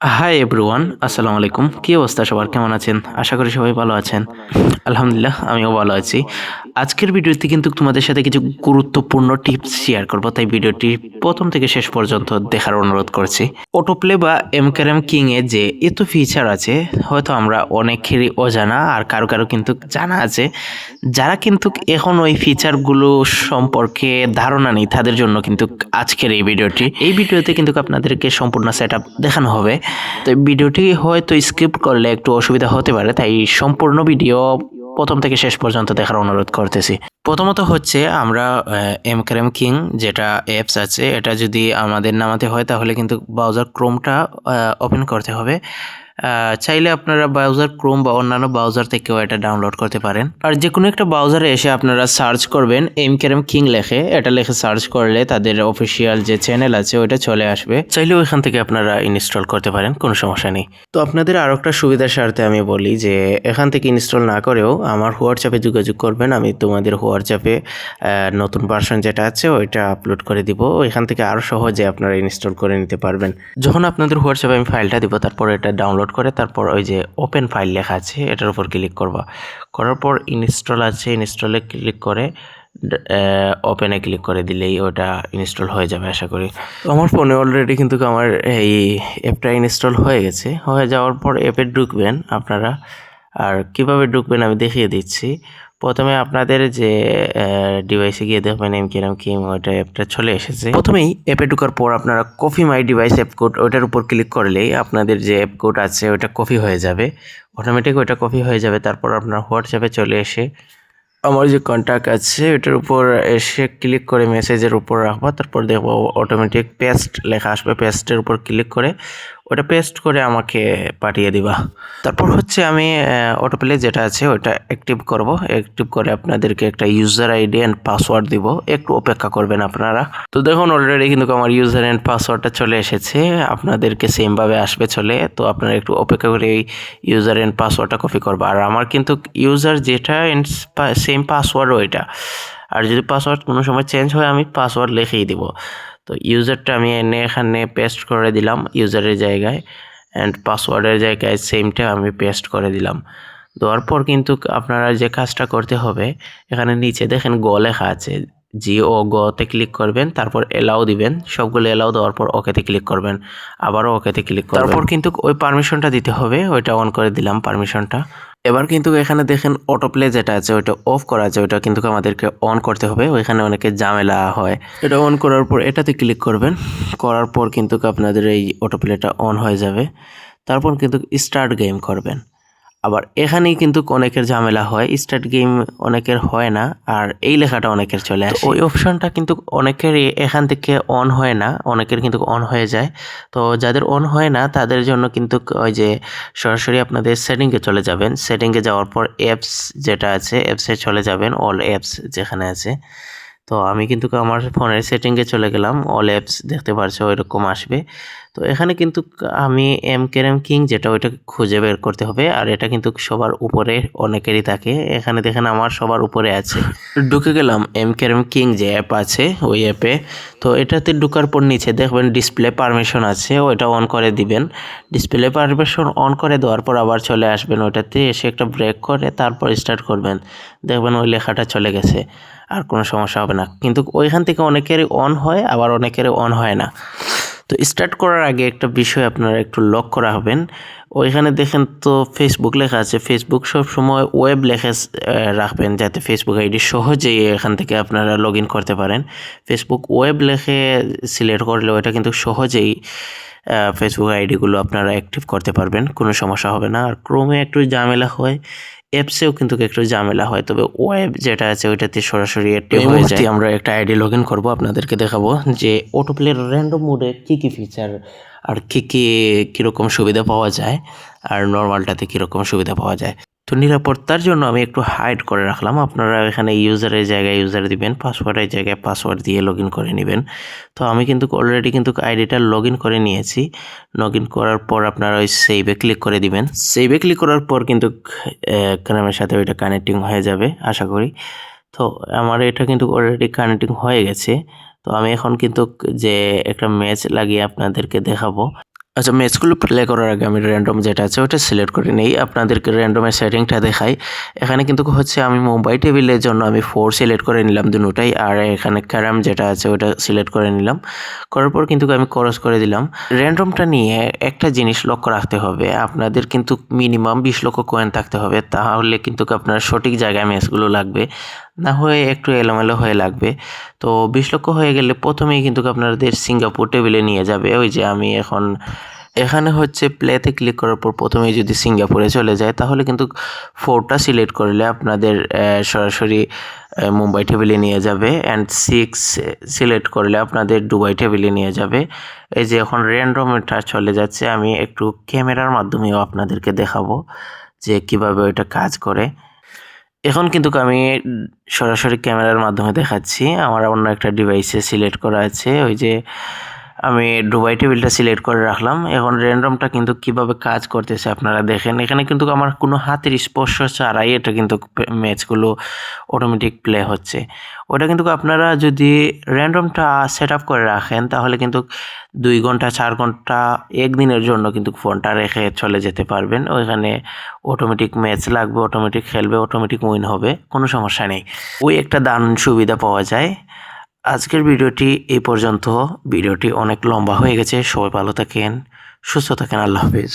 Hi everyone আসসালামু আলাইকুম। কী অবস্থা সবার? কেমন আছেন? আশা করি সবাই ভালো আছেন। আলহামদুলিল্লাহ, আমিও ভালো আছি। আজকের ভিডিওতে কিন্তু তোমাদের সাথে কিছু গুরুত্বপূর্ণ টিপস শেয়ার করব। তাই ভিডিওটি প্রথম থেকে শেষ পর্যন্ত দেখার অনুরোধ করছি। অটোপ্লে বা এমকেরএম কিং এ যে এত ফিচার আছে, হয়তো আমরা অনেকেরই অজানা আর কারও কারও কিন্তু জানা আছে। যারা কিন্তু এখন ওই ফিচারগুলো সম্পর্কে ধারণা নেই, তাদের জন্য কিন্তু আজকের এই ভিডিওটি। এই ভিডিওতে কিন্তু আপনাদেরকে সম্পূর্ণ সেট দেখানো হবে। তো ভিডিওটি হয়তো স্কিপ করলে একটু অসুবিধা হতে পারে, তাই সম্পূর্ণ ভিডিও প্রথম থেকে শেষ পর্যন্ত দেখার অনুরোধ করতেছি। প্রথমত হচ্ছে আমরা এম ক্রেম কিং যেটা অ্যাপস আছে, এটা যদি আমাদের নামাতে হয় তাহলে কিন্তু ব্রাউজার ক্রোমটা ওপেন করতে হবে। চাইলে আপনারা ব্রাউজার ক্রোম বা অন্যান্য ব্রাউজার থেকেও এটা ডাউনলোড করতে পারেন। আর যে কোনো একটা ব্রাউজারে এসে আপনারা সার্চ করবেন এম কেরম কিং লেখে। এটা লেখে সার্চ করলে তাদের অফিসিয়াল যে চ্যানেল আছে, ওইটা চলে আসবে। চাইলে ওইখান থেকে আপনারা ইনস্টল করতে পারেন, কোনো সমস্যা নেই। তো আপনাদের আরও একটা সুবিধার স্বার্থে আমি বলি যে, এখান থেকে ইনস্টল না করেও আমার হোয়াটসঅ্যাপে যোগাযোগ করবেন। আমি তোমাদের হোয়াটসঅ্যাপে নতুন ভার্সন যেটা আছে, ওইটা আপলোড করে দিব। ওইখান থেকে আরও সহজে আপনারা ইনস্টল করে নিতে পারবেন। যখন আপনাদের হোয়াটসঅ্যাপে আমি ফাইলটা দিব, তারপর এটা ডাউনলোড করে তারপর ওই যে ওপেন ফাইল লেখা আছে, এটার উপর ক্লিক করবা। করার পর ইনস্টল আছে ইনস্টলে ক্লিক করে ওপেনে ক্লিক করে দিলেই ওটা ইনস্টল হয়ে যাবে আশা করি। আমার ফোনে অলরেডি কিন্তু আমার এই অ্যাপটা ইনস্টল হয়ে গেছে। হয়ে যাওয়ার পর অ্যাপে ঢুকবেন আপনারা। আর কীভাবে ঢুকবেন আমি দেখিয়ে দিচ্ছি। প্রথমে আপনাদের যে ডিভাইসে গিয়ে দেখবেন এম কিরাম কিম ওইটা অ্যাপটা চলে এসেছে। প্রথমেই অ্যাপে ঢুকার পর আপনারা copy my device app code ওইটার উপর ক্লিক করলেই আপনাদের যে অ্যাপ কোড আছে ওইটা কপি হয়ে যাবে। অটোমেটিক ওইটা কপি হয়ে যাবে, তারপর আপনার হোয়াটসঅ্যাপে চলে এসে আমার যে কন্ট্যাক্ট আছে ওইটার উপর এসে ক্লিক করে মেসেজের উপর রাখব, তারপর দেখব অটোমেটিক পেস্ট লেখা আসবে পেস্টের উপর ক্লিক করে ওটা পেস্ট করে আমাকে পাঠিয়ে দিবা। তারপর হচ্ছে আমি অটোপ্লে যেটা আছে ওটা অ্যাক্টিভ করব। অ্যাক্টিভ করে আপনাদেরকে একটা ইউজার আইডি অ্যান্ড পাসওয়ার্ড দিব। একটু অপেক্ষা করবেন আপনারা। তো দেখুন অলরেডি কিন্তু আমার ইউজার অ্যান্ড পাসওয়ার্ডটা চলে এসেছে। আপনাদেরকে সেমভাবে আসবে চলে। তো আপনারা একটু অপেক্ষা করে এই ইউজার অ্যান্ড পাসওয়ার্ডটা কপি করব। আর আমার কিন্তু ইউজার যেটা সেম পাসওয়ার্ড ওইটা। আর যদি পাসওয়ার্ড কোনো সময় চেঞ্জ হয়, আমি পাসওয়ার্ড লিখেই দিব। তো ইউজারটা আমি এনে এখানে পেস্ট করে দিলাম ইউজারের জায়গায় অ্যান্ড পাসওয়ার্ডের জায়গায় সেমটা আমি পেস্ট করে দিলাম। দেওয়ার পর কিন্তু আপনারা যে কাজটা করতে হবে, এখানে নিচে দেখেন গ লেখা আছে। জি ও গতে ক্লিক করবেন, তারপর এলাও দিবেন। সবগুলো এলাও দেওয়ার পর ওকেতে ক্লিক করবেন। আবারও ওকেতে ক্লিক করবেন। তারপর কিন্তু ওই পারমিশনটা দিতে হবে, ওইটা অন করে দিলাম পারমিশনটা। এবার কিন্তু এখানে দেখেন অটোপ্লে যেটা আছে, ওইটা অফ করা আছে, ওইটা কিন্তু আমাদেরকে অন করতে হবে। ওইখানে অনেকে ঝামেলা হয়। এটা অন করার পর এটাতে ক্লিক করবেন। করার পর কিন্তু আপনাদের এই অটোপ্লেটা অন হয়ে যাবে। তারপর কিন্তু স্টার্ট গেম করবেন। আবার এখানেই কিন্তু অনেকের ঝামেলা হয় স্টার্ট গেম অনেকের হয় না আর এই লেখাটা অনেকের চলে আসে। ওই অপশনটা কিন্তু অনেকের এখান থেকে অন হয় না অনেকের কিন্তু অন হয়ে যায়। তো যাদের অন হয় না তাদের জন্য কিন্তু ওই যে সরাসরি আপনাদের সেটিংয়ে চলে যাবেন। সেটিংয়ে যাওয়ার পর অ্যাপস যেটা আছে অ্যাপসে চলে যাবেন অল অ্যাপস যেখানে আছে। তো আমি কিন্তু আমার ফোনের সেটিংয়ে চলে গেলাম। অল অ্যাপস দেখতে পারছ, ওইরকম আসবে। তো এখানে কিন্তু আমি এম কেরেম কিং যেটা ওইটা খুঁজে বের করতে হবে, আর এটা কিন্তু সবার উপরে অনেকেরই থাকে। এখানে দেখেন আমার সবার উপরে আছে। ঢুকে গেলাম এম কেরেম কিং যে অ্যাপ আছে, ওই অ্যাপে তো এটাতে ঢুকার পর নিচে দেখবেন ডিসপ্লে পারমিশন আছে, ওইটা অন করে দিবেন। ডিসপ্লে পারমিশন অন করে দেওয়ার পর আবার চলে আসবেন ওইটাতে, এসে একটা ব্রেক করে তারপর স্টার্ট করবেন। দেখবেন ওই লেখাটা চলে গেছে, আর কোনো সমস্যা হবে না। কিন্তু ওইখান থেকে অনেকেরই অন হয়, আবার অনেকেরই অন হয় না। তো স্টার্ট করার আগে একটা বিষয় আপনারা একটু লক করা হবেন। ওইখানে দেখেন তো ফেসবুক লেখা আছে। ফেসবুক সব সময় ওয়েব লেখা রাখবেন যাতে ফেসবুক আইডি সহজেই এখান থেকে আপনারা লগ করতে পারেন। ফেসবুক ওয়েব লেখে সিলেক্ট করলে ওইটা কিন্তু সহজেই ফেসবুক আইডিগুলো আপনারা অ্যাক্টিভ করতে পারবেন কোনো সমস্যা হবে না। আর ক্রোমে একটু ঝামেলা হয় অ্যাপসেও কিন্তু একটু ঝামেলা হয় তবে ওয়েব যেটা আছে ওইটাতে সরাসরি হয়ে যায়। আমরা একটা আইডি লগ ইন করব আপনাদেরকে দেখাবো যে অটোপ্লের র্যান্ডম মোডে কী কী ফিচার আর কী কী কীরকম সুবিধা পাওয়া যায় আর নর্মালটাতে কীরকম সুবিধা পাওয়া যায়। তো নিরাপত্তার জন্য আমি একটু হাইড করে রাখলাম। আপনারা এখানে ইউজারের জায়গায় ইউজার দিবেন পাসওয়ার্ডের জায়গায় পাসওয়ার্ড দিয়ে লগ করে নেবেন। তো আমি কিন্তু অলরেডি কিন্তু আইডিটা লগ করে নিয়েছি। লগ করার পর আপনারা ওই সেভে ক্লিক করে দিবেন। সেভে ক্লিক করার পর কিন্তু ক্যামেরার সাথে ওইটা কানেক্টিং হয়ে যাবে, আশা করি। তো আমার এটা কিন্তু অলরেডি কানেক্টিং হয়ে গেছে। তো আমি এখন কিন্তু যে একটা ম্যাচ লাগিয়ে আপনাদেরকে দেখাবো। আচ্ছা ম্যাচগুলো প্লে করার আগে আমি র্যান্ডম যেটা আছে ওটা সিলেক্ট করে নেই। আপনাদেরকে র্যান্ডমের সেটিংটা দেখাই। এখানে কিন্তু হচ্ছে আমি মুম্বাই টেবিলের জন্য আমি ফোর সিলেক্ট করে নিলাম দুটাই আর এখানে ক্যারাম যেটা আছে ওটা সিলেক্ট করে নিলাম। করার পর কিন্তু আমি ক্রস করে দিলাম। র্যান্ডমটা নিয়ে একটা জিনিস লক্ষ্য রাখতে হবে। আপনাদের কিন্তু মিনিমাম বিশ লক্ষ কয়েন থাকতে হবে। তাহলে কিন্তু আপনার সঠিক জায়গায় ম্যাচগুলো লাগবে। না হয়ে একটু এলোমেলো হয়ে লাগবে। তো বিশ লক্ষ হয়ে গেলে প্রথমেই কিন্তু আপনাদের সিঙ্গাপুর টেবিলে নিয়ে যাবে। ওই যে আমি এখন এখানে হচ্ছে প্লেতে ক্লিক করার পর প্রথমেই যদি সিঙ্গাপুরে চলে যায়, তাহলে কিন্তু ফোরটা সিলেক্ট করলে আপনাদের সরাসরি মুম্বাই টেবিলে নিয়ে যাবে অ্যান্ড সিক্স সিলেক্ট করলে আপনাদের দুবাই টেবিলে নিয়ে যাবে। এই যে এখন র্যান্ডমটা চলে যাচ্ছে, আমি একটু ক্যামেরার মাধ্যমেও আপনাদেরকে দেখাবো যে কীভাবে ওইটা কাজ করে। এখন কিন্তু আমি সরাসরি ক্যামেরার মাধ্যমে দেখাচ্ছি, আমার অন্য একটা ডিভাইসে সিলেক্ট করা আছে, ওই যে আমি ডুবাই টেবিলটা সিলেক্ট করে রাখলাম। এখন র্যান্ডমটা কিন্তু কীভাবে কাজ করতেছে আপনারা দেখেন। এখানে কিন্তু আমার কোনো হাতের স্পর্শ ছাড়াই এটা কিন্তু ম্যাচগুলো অটোমেটিক প্লে হচ্ছে। ওটা কিন্তু আপনারা যদি র্যান্ডমটা সেট আপ করে রাখেন, তাহলে কিন্তু দুই ঘণ্টা, চার ঘণ্টা, একদিনের জন্য কিন্তু ফোনটা রেখে চলে যেতে পারবেন। ওইখানে অটোমেটিক ম্যাচ লাগবে অটোমেটিক খেলবে অটোমেটিক উইন হবে, কোনো সমস্যা নেই। ওই একটা দারুণ সুবিধা পাওয়া যায়। আজকের ভিডিওটি এই পর্যন্ত। ভিডিওটি অনেক লম্বা হয়ে গেছে। সবাই ভালো থাকেন, সুস্থ থাকেন। আল্লাহ হাফিজ।